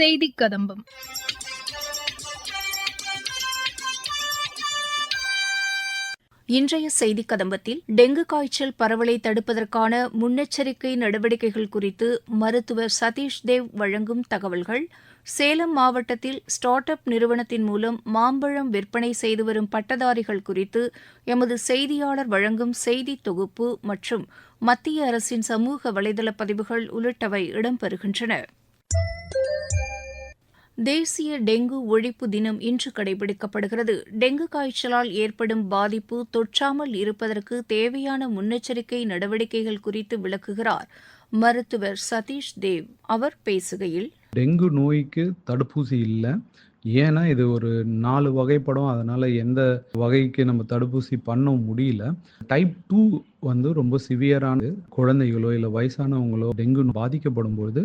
செய்தி கதம்பம் இன்றைய செய்தி கதம்பத்தில் டெங்கு காய்ச்சல் பரவலை தடுப்பதற்கான முன்னெச்சரிக்கை நடவடிக்கைகள் குறித்து மருத்துவர் சதீஷ் தேவ் வழங்கும் தகவல்கள். சேலம் மாவட்டத்தில் ஸ்டார்ட் அப் நிறுவனத்தின் மூலம் மாம்பழம் விற்பனை செய்து வரும் பட்டதாரிகள் குறித்து எமது செய்தியாளர் வழங்கும் செய்தி தொகுப்பு மற்றும் மத்திய அரசின் சமூக வலைதள பதிவுகள் உள்ளிட்டவை இடம்பெறுகின்றன. தேசிய டெங்கு ஒழிப்பு தினம் இன்று கடைபிடிக்கப்படுகிறது. டெங்கு காய்ச்சலால் ஏற்படும் பாதிப்பு தொற்றாமல் இருப்பதற்கு தேவையான முன்னெச்சரிக்கை நடவடிக்கைகள் குறித்து விளக்குகிறார் மருத்துவர் சதீஷ் தேவ். அவர் பேசுகையில் டெங்கு நோய்க்கு தடுப்பூசி இல்லை. ஏன்னா இது ஒரு நாலு வகைப்படம். அதனால எந்த வகைக்கு நம்ம தடுப்பூசி பண்ண முடியல. டைப் டூ வந்து ரொம்ப சிவியரான குழந்தைகளோ இல்லை வயசானவங்களோ டெங்கு பாதிக்கப்படும் பொழுது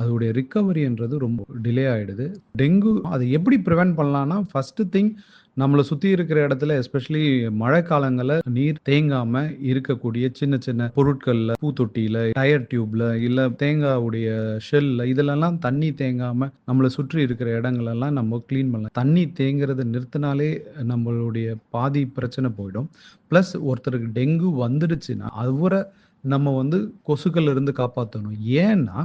அதோடைய ரிக்கவரின்றது ரொம்ப டிலே ஆகிடுது டெங்கு அதை எப்படி ப்ரிவென்ட் பண்ணலான்னா ஃபஸ்ட்டு திங் நம்மளை சுற்றி இருக்கிற இடத்துல எஸ்பெஷலி மழை காலங்களில் நீர் தேங்காம இருக்கக்கூடிய சின்ன சின்ன பொருட்களில் பூத்தொட்டியில் டயர் டியூப்ல இல்லை தேங்காவுடைய ஷெல்ல இதிலெல்லாம் தண்ணி தேங்காம நம்மளை சுற்றி இருக்கிற இடங்களெல்லாம் நம்ம க்ளீன் பண்ணலாம். தண்ணி தேங்குறதை நிறுத்தினாலே நம்மளுடைய பாதி பிரச்சனை போயிடும். ப்ளஸ் ஒருத்தருக்கு டெங்கு வந்துடுச்சுன்னா அவரை நம்ம வந்து கொசுக்கள் இருந்து காப்பாற்றணும் ஏன்னா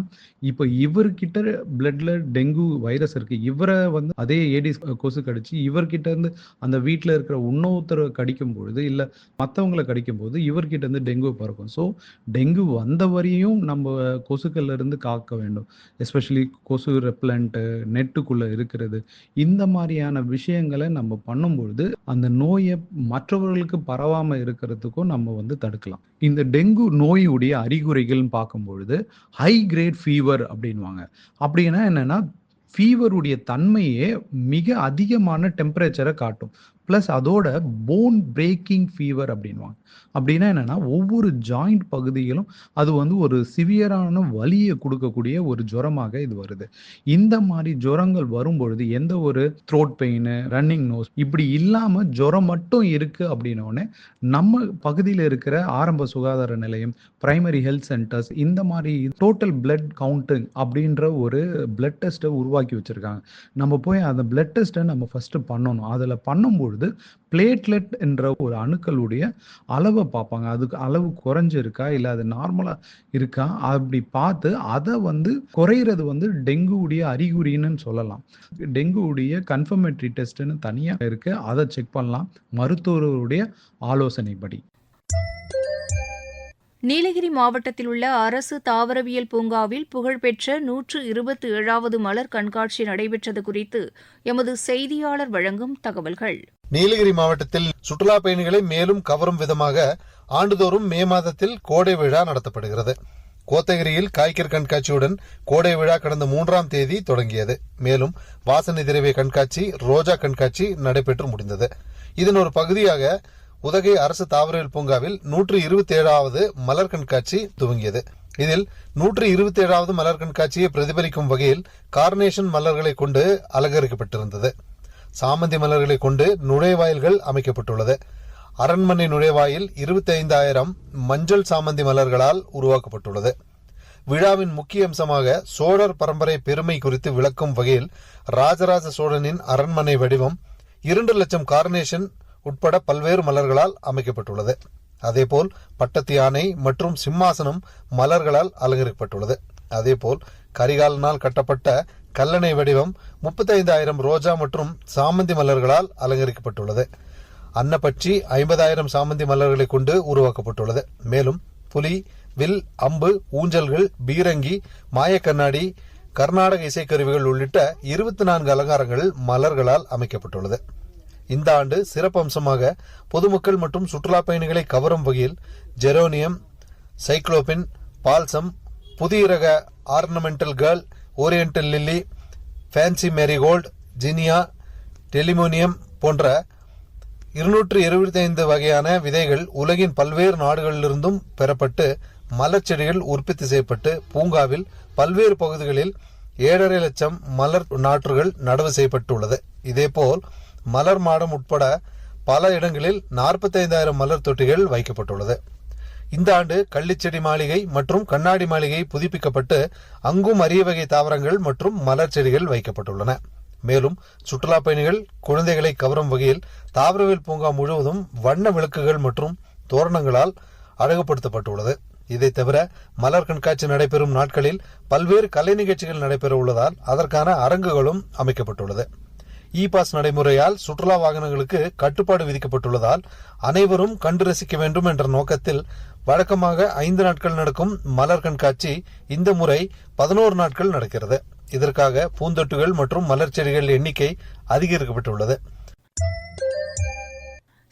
இப்போ இவர்கிட்ட பிளட்ல டெங்கு வைரஸ் இருக்கு. இவரை வந்து அதே ஏடிஸ் கொசு கடிச்சு இவர்கிட்ட இருந்து அந்த வீட்டில் இருக்கிற இன்னொருத்தரை கடிக்கும் பொழுது இல்லை மற்றவங்களை கடிக்கும் போது இவர்கிட்ட இருந்து டெங்கு பறக்கும். ஸோ டெங்கு வந்த வரையும் நம்ம கொசுக்கள்ல இருந்து காக்க வேண்டும். எஸ்பெஷலி கொசு ரெப்லண்ட்டு நெட்டுக்குள்ள இருக்கிறது. இந்த மாதிரியான விஷயங்களை நம்ம பண்ணும்பொழுது அந்த நோயை மற்றவர்களுக்கு பரவாம இருக்கிறதுக்கும் நம்ம வந்து தடுக்கலாம். இந்த டெங்கு நோயுடைய அறிகுறிகள்னு பார்க்கும்பொழுது ஹை கிரேட் ஃபீவர் அப்படின்வாங்க அப்படின்னா என்னன்னா ஃபீவருடைய தன்மையே மிக அதிகமான டெம்பரேச்சரை காட்டும். ப்ளஸ் அதோட போன் பிரேக்கிங் ஃபீவர் அப்படின்வாங்க அப்படின்னா என்னென்னா ஒவ்வொரு ஜாயிண்ட் பகுதியிலும் அது வந்து ஒரு சிவியரான வலியை கொடுக்கக்கூடிய ஒரு ஜுரமாக இது வருது. இந்த மாதிரி ஜுரங்கள் வரும்பொழுது எந்த ஒரு த்ரோட் பெயின் ரன்னிங் நோஸ் இப்படி இல்லாமல் ஜுரம் மட்டும் இருக்குது அப்படின்னோடனே நம்ம பகுதியில் இருக்கிற ஆரம்ப சுகாதார நிலையம் பிரைமரி ஹெல்த் சென்டர்ஸ் இந்த மாதிரி டோட்டல் பிளட் கவுண்டிங் அப்படின்ற ஒரு பிளட் டெஸ்ட்டை உருவாக்கி வச்சுருக்காங்க. நம்ம போய் அந்த பிளட் டெஸ்ட்டை நம்ம ஃபஸ்ட்டு பண்ணணும். அதில் பொழுது பிளேட்லெட் என்ற ஒரு அணுக்களுடைய அளவை பார்ப்பாங்க. அதுக்கு அளவு குறைஞ்சிருக்கா? இல்லை அது நார்மலாக இருக்கா? அப்படி பார்த்து அதை வந்து குறையிறது வந்து டெங்குவுடைய அறிகுறின்னு சொல்லலாம். டெங்குவுடைய கன்ஃபர்மேட்ரி டெஸ்ட்னு தனியாக இருக்கு. அதை செக் பண்ணலாம். மருத்துவருடைய ஆலோசனைப்படி. நீலகிரி மாவட்டத்தில் உள்ள அரசு தாவரவியல் பூங்காவில் புகழ்பெற்ற நூற்று இருபத்தி ஏழாவது மலர் கண்காட்சி நடைபெற்றது குறித்து எமது செய்தியாளர் வழங்கும் தகவல்கள். நீலகிரி மாவட்டத்தில் சுற்றுலா பயணிகளை மேலும் கவரும் விதமாக ஆண்டுதோறும் மே மாதத்தில் கோடை விழா நடத்தப்படுகிறது. கோத்தகிரியில் காய்கறி கண்காட்சியுடன் கோடை விழா கடந்த மூன்றாம் தேதி தொடங்கியது. மேலும் வாசனை திரவிய கண்காட்சி ரோஜா கண்காட்சி நடைபெற்று முடிந்தது. இதன் ஒரு பகுதியாக உதகை அரசு தாவரவியல் பூங்காவில் நூற்று இருபத்தி ஏழாவது மலர் கண்காட்சி துவங்கியது. இதில் நூற்று இருபத்தி ஏழாவது மலர் கண்காட்சியை பிரதிபலிக்கும் வகையில் கார்னேஷன் மலர்களை கொண்டு அலங்கரிக்கப்பட்டிருந்தது. சாமந்தி மலர்களை கொண்டு நுழைவாயில்கள் அமைக்கப்பட்டுள்ளது. அரண்மனை நுழைவாயில் இருபத்தி ஐந்தாயிரம் மஞ்சள் சாமந்தி மலர்களால் உருவாக்கப்பட்டுள்ளது. விழாவின் முக்கிய அம்சமாக சோழர் பரம்பரை பெருமை குறித்து விளக்கும் வகையில் ராஜராஜ சோழனின் அரண்மனை வடிவம் இரண்டு லட்சம் கார்னேஷன் உட்பட பல்வேறு மலர்களால் அமைக்கப்பட்டுள்ளது. அதேபோல் பட்டத்து யானை மற்றும் சிம்மாசனம் மலர்களால் அலங்கரிக்கப்பட்டுள்ளது. அதேபோல் கரிகாலனால் கட்டப்பட்ட கல்லணை வடிவம் முப்பத்தைந்தாயிரம் ரோஜா மற்றும் சாமந்தி மலர்களால் அலங்கரிக்கப்பட்டுள்ளது. அன்னப்பட்சி ஐம்பதாயிரம் சாமந்தி மலர்களை கொண்டு உருவாக்கப்பட்டுள்ளது. மேலும் புலி வில் அம்பு ஊஞ்சல்கள் பீரங்கி மாயக்கண்ணாடி கர்நாடக இசைக்கருவிகள் உள்ளிட்ட இருபத்தி நான்கு அலங்காரங்கள் மலர்களால் அமைக்கப்பட்டுள்ளது. இந்த ஆண்டு சிறப்பு அம்சமாக பொதுமக்கள் மற்றும் சுற்றுலா பயணிகளை கவரும் வகையில் ஜெரோனியம் சைக்ளோபின் பால்சம் புதிய ரக ornamental girl oriental lily fancy marigold zinnia டெலிமோனியம் போன்ற இருநூற்று இருபத்தி ஐந்து வகையான விதைகள் உலகின் பல்வேறு நாடுகளிலிருந்தும் பெறப்பட்டு மலர் செடிகள் உற்பத்தி செய்யப்பட்டு பூங்காவில் பல்வேறு பகுதிகளில் ஏழரை லட்சம் மலர் நாற்றுகள் நடவு செய்யப்பட்டுள்ளது. இதேபோல் மலர் மாடம் உட்பட பல இடங்களில் நாற்பத்தைந்தாயிரம் மலர் தொட்டிகள் வைக்கப்பட்டுள்ளது. இந்த ஆண்டு கள்ளிச்செடி மாளிகை மற்றும் கண்ணாடி மாளிகை புதுப்பிக்கப்பட்டு அங்கும் அரிய வகை தாவரங்கள் மற்றும் மலர் செடிகள் வைக்கப்பட்டுள்ளன. மேலும் சுற்றுலா பயணிகள் குழந்தைகளை கவரும் வகையில் தாவரவியல் பூங்கா முழுவதும் வண்ண விளக்குகள் மற்றும் தோரணங்களால் அழகுபடுத்தப்பட்டுள்ளது. இதை தவிர மலர் கண்காட்சி நடைபெறும் நாட்களில் பல்வேறு கலை நிகழ்ச்சிகள் நடைபெற உள்ளதால் அதற்கான அரங்குகளும் அமைக்கப்பட்டுள்ளது. இ பாஸ் நடைமுறையால் சுற்றுலா வாகனங்களுக்கு கட்டுப்பாடு விதிக்கப்பட்டுள்ளதால் அனைவரும் கண்டு ரசிக்க வேண்டும் என்ற நோக்கத்தில் வழக்கமாக ஐந்து நாட்கள் நடக்கும் மலர் கண்காட்சி இந்த முறை பதினோரு நாட்கள் நடக்கிறது. இதற்காக பூந்தொட்டுகள் மற்றும் மலர் செடிகள் எண்ணிக்கை அதிகரிக்கப்பட்டுள்ளது.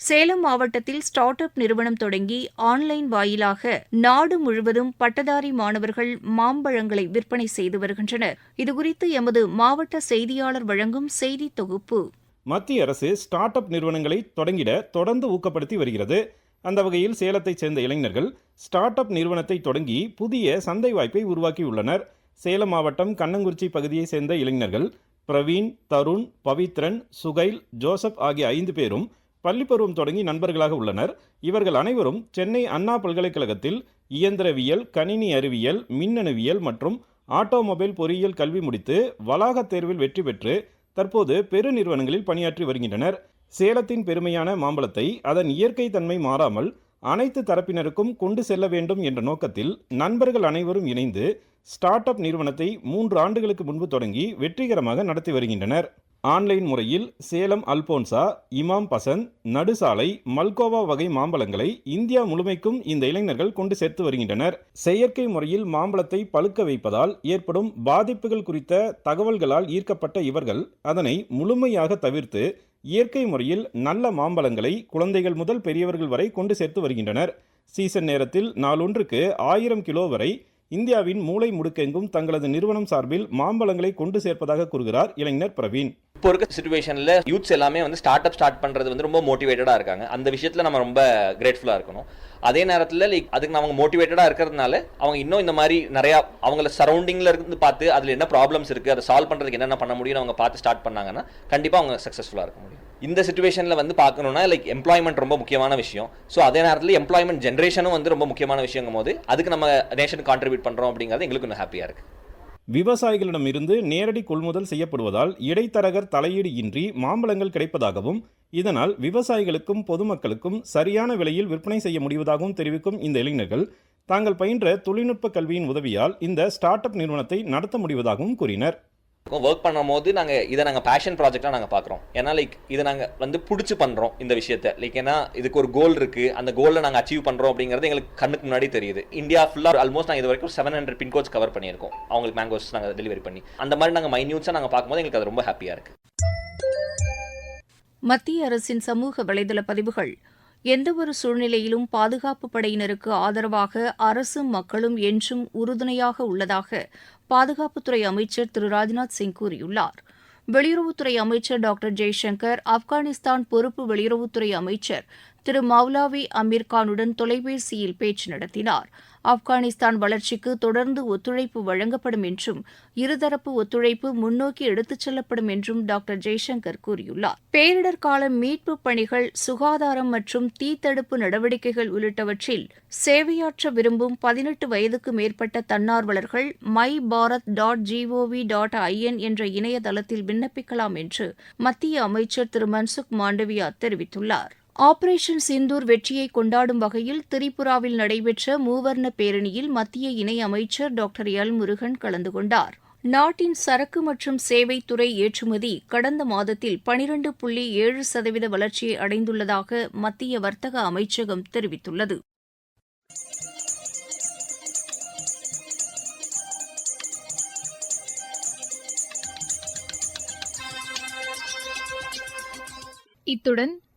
சேலம் மாவட்டத்தில் ஸ்டார்ட் அப் நிறுவனம் தொடங்கி ஆன்லைன் வாயிலாக நாடு முழுவதும் பட்டதாரி மாணவர்கள் மாம்பழங்களை விற்பனை செய்து வருகின்றனர். இதுகுறித்து எமது மாவட்ட செய்தியாளர் வழங்கும் செய்தி தொகுப்பு. மத்திய அரசு ஸ்டார்ட் அப் நிறுவனங்களை தொடங்கிட தொடர்ந்து ஊக்கப்படுத்தி வருகிறது. அந்த வகையில் சேலத்தைச் சேர்ந்த இளைஞர்கள் ஸ்டார்ட் அப் நிறுவனத்தை தொடங்கி புதிய சந்தை வாய்ப்பை உருவாக்கியுள்ளனர். சேலம் மாவட்டம் கண்ணங்குறிச்சி பகுதியைச் சேர்ந்த இளைஞர்கள் பிரவீன் தருண் பவித்ரன் சுகைல் ஜோசப் ஆகிய ஐந்து பேரும் பள்ளிப்பருவம் தொடங்கி நண்பர்களாக உள்ளனர். இவர்கள் அனைவரும் சென்னை அண்ணா பல்கலைக்கழகத்தில் இயந்திரவியல் கணினி அறிவியல் மின்னணுவியல் மற்றும் ஆட்டோமொபைல் பொறியியல் கல்வி முடித்து வளாகத் தேர்வில் வெற்றி பெற்று தற்போது பெருநிறுவனங்களில் பணியாற்றி வருகின்றனர். சேலத்தின் பெருமையான மாம்பழத்தை அதன் இயற்கை தன்மை மாறாமல் அனைத்து தரப்பினருக்கும் கொண்டு செல்ல வேண்டும் என்ற நோக்கத்தில் நண்பர்கள் அனைவரும் இணைந்து ஸ்டார்ட் அப் நிறுவனத்தை மூன்று ஆண்டுகளுக்கு முன்பு தொடங்கி வெற்றிகரமாக நடத்தி வருகின்றனர். ஆன்லைன் முறையில் சேலம் அல்போன்சா இமாம் பசந்த் நடுசாலை மல்கோவா வகை மாம்பழங்களை இந்தியா முழுமைக்கும் இந்த இளைஞர்கள் கொண்டு சேர்த்து வருகின்றனர். செயற்கை முறையில் மாம்பழத்தை பழுக்க வைப்பதால் ஏற்படும் பாதிப்புகள் குறித்த தகவல்களால் ஈர்க்கப்பட்ட இவர்கள் அதனை முழுமையாக தவிர்த்து இயற்கை முறையில் நல்ல மாம்பழங்களை குழந்தைகள் முதல் பெரியவர்கள் வரை கொண்டு சேர்த்து வருகின்றனர். சீசன் நேரத்தில் நாளொன்றுக்கு ஆயிரம் கிலோ வரை இந்தியாவின் மூளை முடுக்கெங்கும் தங்களது நிறுவனம் சார்பில் மாம்பழங்களை கொண்டு சேர்ப்பதாக கூறுகிறார் இளைஞர் பிரவீன். இப்போ இருக்க சுச்சுவேஷனில் யூத்ஸ் எல்லாமே வந்து ஸ்டார்ட் அப் ஸ்டார்ட் பண்ணுறது வந்து ரொம்ப மோட்டிவேட்டடாக இருக்காங்க. அந்த விஷயத்தில் நம்ம ரொம்ப கிரேட்ஃபுல்லாக இருக்கணும். அதே நேரத்தில் லைக் அதுக்கு அவங்க மோட்டிவேட்டடாக இருக்கிறதுனால அவங்க இன்னும் இந்த மாதிரி நிறையா அவங்கள சரௌண்டிங்கில் இருந்து பார்த்து அதில் என்ன ப்ராப்ளம்ஸ் இருக்குது அதை சால்வ் பண்ணுறதுக்கு என்னென்ன பண்ண முடியும்னு அவங்க பார்த்து ஸ்டார்ட் பண்ணாங்கன்னா கண்டிப்பாக அவங்க சக்ஸஸ்ஃபுல்லாக இருக்க முடியும். இந்த சுச்சுவேஷனில் வந்து பார்க்கணும்னா லைக் எம்ப்ளாய்மெண்ட் ரொம்ப முக்கியமான விஷயம். ஸோ அதே நேரத்தில் எம்ப்ளாய்மெண்ட் ஜென்ரேஷனும் வந்து ரொம்ப முக்கியமான விஷயங்கும் போது அதுக்கு நம்ம நேஷன் கான்ட்ரிபியூட் பண்ணுறோம் அப்படிங்கிறது எங்களுக்கு இன்னும் ஹாப்பியாக இருக்குது விவசாயிகளிடமிருந்து நேரடி கொள்முதல் செய்யப்படுவதால் இடைத்தரகர் தலையீடு இன்றி மாம்பழங்கள் கிடைப்பதாகவும் இதனால் விவசாயிகளுக்கும் பொதுமக்களுக்கும் சரியான விலையில் விற்பனை செய்ய முடிவதாகவும் தெரிவிக்கும் இந்த இளைஞர்கள் தாங்கள் பயின்ற தொழில்நுட்ப கல்வியின் உதவியால் இந்த ஸ்டார்ட் அப் நிறுவனத்தை நடத்த முடிவதாகவும் கூறினர். ஒர்க் பண்ணும்போது நாங்கள் இதை நாங்கள் பேஷன் ப்ராஜெக்டாக நாங்கள் பார்க்குறோம் ஏன்னா லைக் இதை நாங்கள் வந்து பிடிச்சி பண்ணுறோம் இந்த விஷயத்த. லைக் ஏன்னா இதுக்கு ஒரு கோல் இருக்குது அந்த கோலில் நாங்கள் அச்சீவ் பண்ணுறோம் அப்படிங்கிறது எங்களுக்கு கண்ணுக்கு முன்னாடி தெரியுது. இந்தியா ஃபுல்லாக ஆல்மோஸ்ட் நாங்கள் இது வரைக்கும் செவன் ஹண்ட்ரட் பின்கோட்ஸ் கவர் பண்ணியிருக்கோம். அவங்களுக்கு மேங்கோஸ் நாங்கள் டெலிவரி பண்ணி. அந்த மாதிரி நாங்கள் மைன்யூட்ஸாக நாங்கள் பார்க்கும்போது எங்களுக்கு அது ரொம்ப ஹாப்பியாக இருக்குது மத்திய அரசின் சமூக வலைதள பதிவுகள் எந்தவொரு சூழ்நிலையிலும் பாதுகாப்பு படையினருக்கு ஆதரவாக அரசும் மக்களும் என்றும் உறுதுணையாக உள்ளதாக பாதுகாப்புத்துறை அமைச்சர் திரு. ராஜ்நாத் சிங் கூறியுள்ளார். வெளியுறவுத்துறை அமைச்சர் டாக்டர் ஜெய்சங்கர் ஆப்கானிஸ்தான் பொறுப்பு வெளியுறவுத்துறை அமைச்சர் திரு மௌலாவி அமீர்கானுடன் தொலைபேசியில் பேச்சு நடத்தினார். ஆப்கானிஸ்தான் வளர்ச்சிக்கு தொடர்ந்து ஒத்துழைப்பு வழங்கப்படும் என்றும் இருதரப்பு ஒத்துழைப்பு முன்னோக்கி எடுத்துச் செல்லப்படும் என்றும் டாக்டர் ஜெய்சங்கர் கூறியுள்ளார். பேரிடர் கால மீட்புப் பணிகள் சுகாதாரம் மற்றும் தீத்தடுப்பு நடவடிக்கைகள் உள்ளிட்டவற்றில் சேவையாற்ற விரும்பும் பதினெட்டு வயதுக்கு மேற்பட்ட தன்னார்வலர்கள் my Bharat dot G O V dot I N என்ற இணையதளத்தில் விண்ணப்பிக்கலாம் என்று மத்திய அமைச்சர் திரு மன்சுக் மாண்டவியா தெரிவித்துள்ளார். ஆபரேஷன் சிந்தூர் வெற்றியை கொண்டாடும் வகையில் திரிபுராவில் நடைபெற்ற மூவர்ண பேரணியில் மத்திய இணை அமைச்சர் டாக்டர் எல் முருகன் கலந்து கொண்டார். நாட்டின் சரக்கு மற்றும் சேவைத் துறை ஏற்றுமதி கடந்த மாதத்தில் பனிரண்டு புள்ளி ஏழு சதவீத வளர்ச்சியை அடைந்துள்ளதாக மத்திய வர்த்தக அமைச்சகம் தெரிவித்துள்ளது. இத்துடன்